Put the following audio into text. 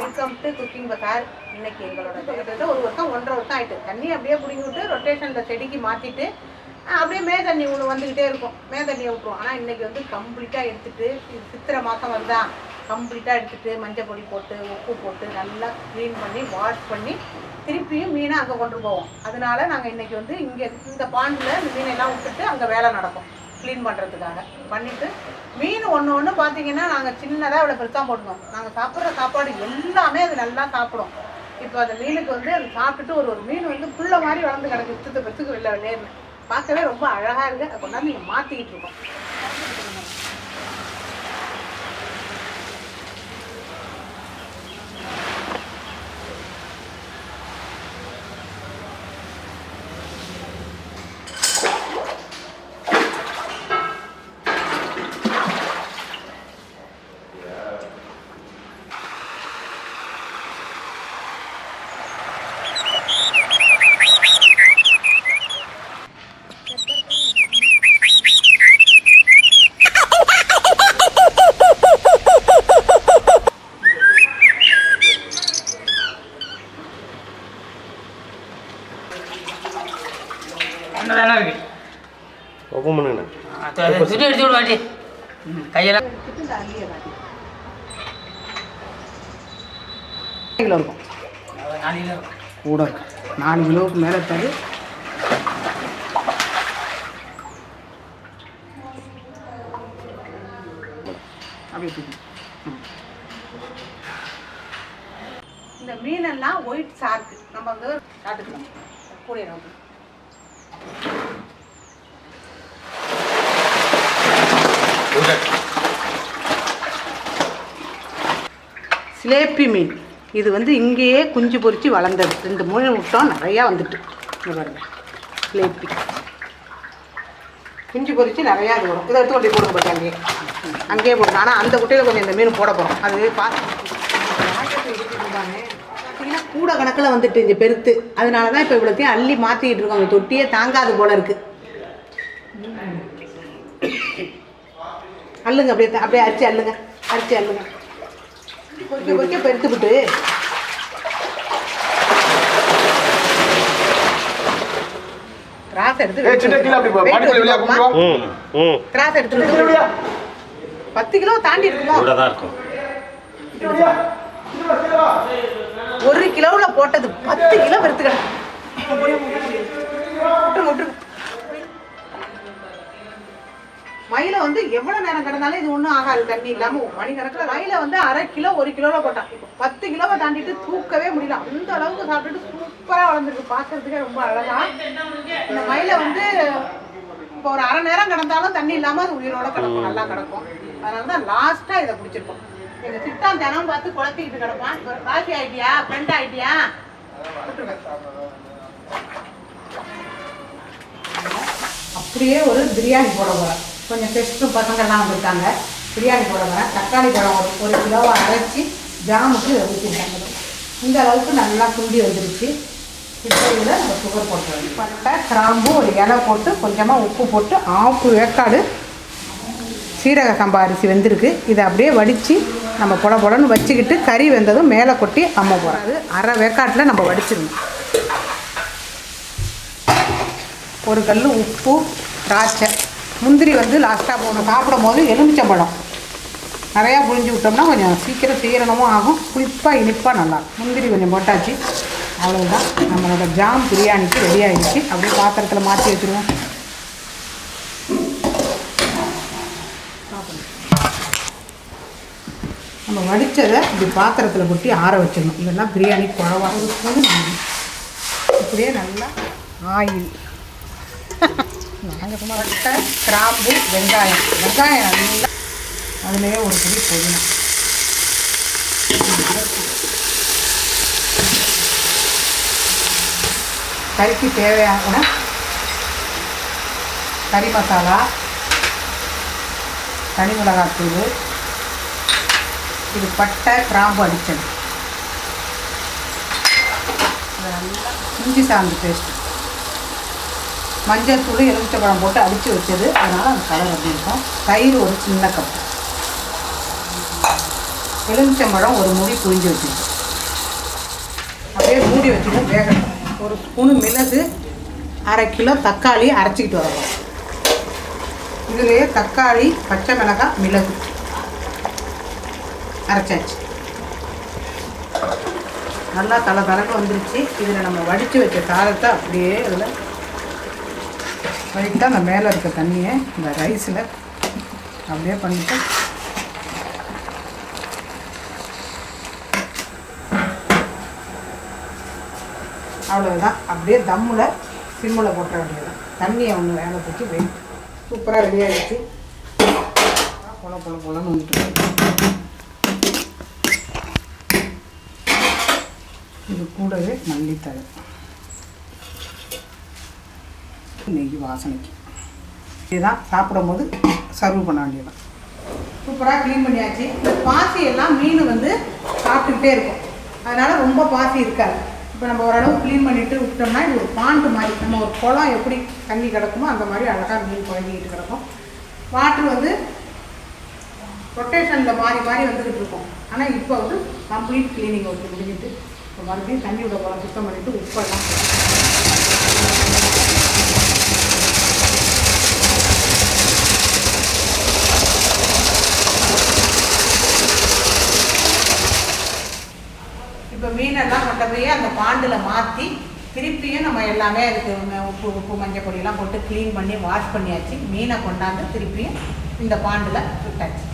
Welcome to cooking பசார் இன்னைக்கு எங்களோட கிட்டத்தட்ட ஒரு வருஷம் ஒன்றரை வருஷம் ஆயிட்டு. தண்ணி அப்படியே பிடிங்கி விட்டு ரொட்டேஷனில் செடிக்கு மாற்றிட்டு அப்படியே மே தண்ணி ஒன்று வந்துக்கிட்டே இருக்கும். மே தண்ணியை விட்டுருவோம். ஆனால் இன்னைக்கு வந்து கம்ப்ளீட்டாக எடுத்துட்டு இது சித்திரை மாதம் வருதா கம்ப்ளீட்டாக எடுத்துட்டு மஞ்சள் பொடி போட்டு உப்பு போட்டு நல்லா க்ளீன் பண்ணி வாஷ் பண்ணி திருப்பியும் மீனை அங்கே கொண்டு போவோம். அதனால நாங்கள் இன்னைக்கு வந்து இங்கே இந்த பாண்டில் இந்த மீனை எல்லாம் விட்டுட்டு அங்கே வேலை நடக்கும். க்ளீன் பண்ணுறதுக்காக பண்ணிவிட்டு மீன் ஒன்று ஒன்று பார்த்தீங்கன்னா நாங்கள் சின்னதாக இவ்வளோ பெருசாக போட்டுக்கோம் நாங்கள் சாப்பிட்ற சாப்பாடு எல்லாமே அது நல்லா சாப்பிடும். இப்போ அந்த மீனுக்கு வந்து அது சாப்பிட்டுட்டு ஒரு ஒரு மீன் வந்து புள்ள மாதிரி வளர்ந்து கிடக்கு. வித்துட்டு பெற்றுக்கு வெளில வெளியேறு பார்க்கவே ரொம்ப அழகாக இருக்குது அதை கொண்டாந்து நீங்கள் மாற்றிக்கிட்டு இருக்கோம். தானே இருக்கு. ஓப்பன் பண்ணுங்கண்ணா. துணி எடுத்து விடு மாட்டி ம், கையெல்லாம். கிலோ இருக்கும். கூட இருக்கு நாலு கிலோவுக்கு மேலே இருக்காது. இந்த மீனெல்லாம் ஒயிட் சார்க்கு நம்ம வந்து காட்டுக்கலாம் கூடிய சிலேப்பி மீன் இது வந்து இங்கேயே குஞ்சு பொரிச்சு வளர்ந்தது. ரெண்டு மூணு விட்டோம் நிறையா வந்துட்டு. பாருங்க. சிலேப்பி. குஞ்சு பொரிச்சு நிறையா இது வரும். இதை எடுத்து கொண்டு போடுங்க பாருங்க அங்கேயே. அங்கேயே போடுங்க. ஆனால் அந்த குட்டையில் கொஞ்சம் இந்த மீன் போட போகிறோம் அது பார்த்து பார்த்தீங்கன்னா கூட கணக்கில் வந்துட்டு இங்கே பெருத்து. அதனால தான் இப்போ இவ்வளோத்தையும் அள்ளி மாற்றிக்கிட்டு இருக்கோம். அந்த தொட்டியே தாங்காது போல இருக்குது அள்ளுங்க அப்படியே அப்படியே அரிச்சு அள்ளுங்க. அரிச்சு அள்ளுங்க. பொறிக்க பொறிக்க பெருத்து விட்டு திராசை எடுத்து திராசை எடுத்துட்டு பத்து கிலோ தாண்டி இருக்குமோ? கூட தான் இருக்கும். ஒரு கிலோவில் போட்டது பத்து கிலோ வெறுத்து மயில வந்து எவ்வளவு நேரம் கிடந்தாலும் இது ஒன்றும் ஆகாது தண்ணி இல்லாம மணி கணக்கில் மயில வந்து அரை கிலோ ஒரு கிலோல போட்டான். பத்து கிலோவை தாண்டிட்டு தூக்கவே முடியல. அந்த அளவுக்கு சாப்பிட்டுட்டு சூப்பரா வளர்ந்துருக்கு. பாக்குறதுக்கே ரொம்ப அழகா. இந்த மயில வந்து இப்போ ஒரு அரை நேரம் கிடந்தாலும் தண்ணி இல்லாம அது உயிரோட கிடக்கும் நல்லா கிடக்கும். அதனால தான் லாஸ்டா இதை பிடிச்சிருக்கோம் எங்க சித்தான் தினம் பார்த்து குழப்பிக்கிட்டு கிடப்பான். இப்போ ராசி ஆயிட்டியா? ஃப்ரெண்ட் ஆயிட்டியா? அப்படியே ஒரு பிரியாணி போட போறேன் கொஞ்சம் டெஸ்ட்டும் பசங்கள்லாம் வந்திருக்காங்க. பிரியாணி போட வரேன். தக்காளி பழம் ஒரு ஒரு கிலோவை அரைச்சி ஜாமுக்கு ஊற்றிருக்காங்க இந்த அளவுக்கு நல்லா குண்டி வந்துருச்சு. இப்போ இதில் நம்ம சுகர் போட்டு பட்டை கிராம்பு ஒரு இலை போட்டு கொஞ்சமாக உப்பு போட்டு ஆப்பு வேக்காடு சீரக சம்பா அரிசி வெந்திருக்கு. இதை அப்படியே வடித்து நம்ம புட புடன்னு வச்சுக்கிட்டு கறி வெந்ததும் மேலே கொட்டி அம்ம போகிறோம் அது அரை வேக்காட்டில் நம்ம வடிச்சிடணும். ஒரு கல் உப்பு திராட்சை முந்திரி வந்து லாஸ்ட்டாக போகணும் சாப்பிடும் போது எலுமிச்சம்பழம். நிறையா புழிஞ்சு விட்டோம்னா கொஞ்சம் சீக்கிரம் சீரணமும் ஆகும். புளிப்பாக இனிப்பாக நல்லா முந்திரி கொஞ்சம் போட்டாச்சு. அவ்வளோதான் நம்மளோட ஜாம் பிரியாணிக்கு ரெடி ஆகிடுச்சு அப்படியே பாத்திரத்தில் மாற்றி வச்சுருவோம். நம்ம வடித்ததை இப்படி பாத்திரத்தில் கொட்டி ஆற வச்சிடணும். இதெல்லாம் பிரியாணி குழவாக இருக்கும். இப்படியே நல்லா ஆயில். நாங்கள் சும்மா வட்ட கிராம்பு வெங்காயம். வெங்காயம் நல்லா அதுலேயே ஒரு பொடி புதினா. கறிக்கு தேவையான கறி மசாலா தனி மிளகாத்தூள் இது பட்டை கிராம்பு அடிச்சது. நல்லா இஞ்சி சாந்து பேஸ்ட்டு மஞ்சள் தூள் எலுமிச்சப்பழம் போட்டு அடித்து வச்சது. அதனால் அந்த கலர் அப்படி இருக்கும்? தயிர் ஒரு சின்ன கப் எலுமிச்சம்பழம் ஒரு முடி புழிஞ்சு வச்சுருக்கோம் அப்படியே மூடி வச்சுட்டு வேகணும். ஒரு ஸ்பூனு மிளகு அரை கிலோ தக்காளி அரைச்சிக்கிட்டு வரணும். இதுலேயே தக்காளி பச்சை மிளகாய் மிளகு. அரைச்சாச்சு. நல்லா தலை தலைக்கு வந்துருச்சு. இதில் நம்ம வடித்து வச்ச சாதத்தை அப்படியே இதில் லைட்டாக அந்த மேலே இருக்க தண்ணியை இந்த ரைஸில் அப்படியே பண்ணிட்டு அவ்வளோதான் அப்படியே தம்மில் சிம்மில் போட்ட வேண்டியது தண்ணியை ஒன்று வேலை தூக்கி வெயிட் சூப்பராக ரெடி ஆகிடுச்சு பொல பொல பொலன்னு வந்துட்டு இது கூடவே மல்லித்தழை. நெய் வாசனைக்கு. இதுதான் சாப்பிடும்போது சர்வ் பண்ண வேண்டியதுதான். சூப்பராக க்ளீன் பண்ணியாச்சு. இந்த பாசி எல்லாம் மீன் வந்து சாப்பிட்டுக்கிட்டே இருக்கும். அதனால் ரொம்ப பாசி இருக்காது. இப்போ நம்ம ஓரளவு க்ளீன் பண்ணிட்டு விட்டோம்னா இது ஒரு பாண்டு மாதிரி. நம்ம ஒரு குளம் எப்படி தண்ணி கிடக்குமோ அந்த மாதிரி அழகாக மீன் குழஞ்சிக்கிட்டு கிடக்கும். வாட்ரு வந்து ரொட்டேஷனில் மாறி மாறி வந்துக்கிட்டு இருக்கும். ஆனால் இப்போ வந்து கம்ப்ளீட் க்ளீனிங் ஒர்க் முடிஞ்சிட்டு. இப்போ மறுபடியும் தண்ணியோட குளம் சுத்தம் பண்ணிவிட்டு உப்பெல்லாம் இப்போ மீனெல்லாம் கொண்டு போய் அந்த பாண்டில் மாற்றி திருப்பியும் நம்ம எல்லாமே அதுக்கு உப்பு உப்பு மஞ்சள் பொடியெல்லாம் போட்டு க்ளீன் பண்ணி வாஷ் பண்ணியாச்சு. மீனை கொண்டாந்து திருப்பியும் இந்த பாண்டில் விட்டாச்சு.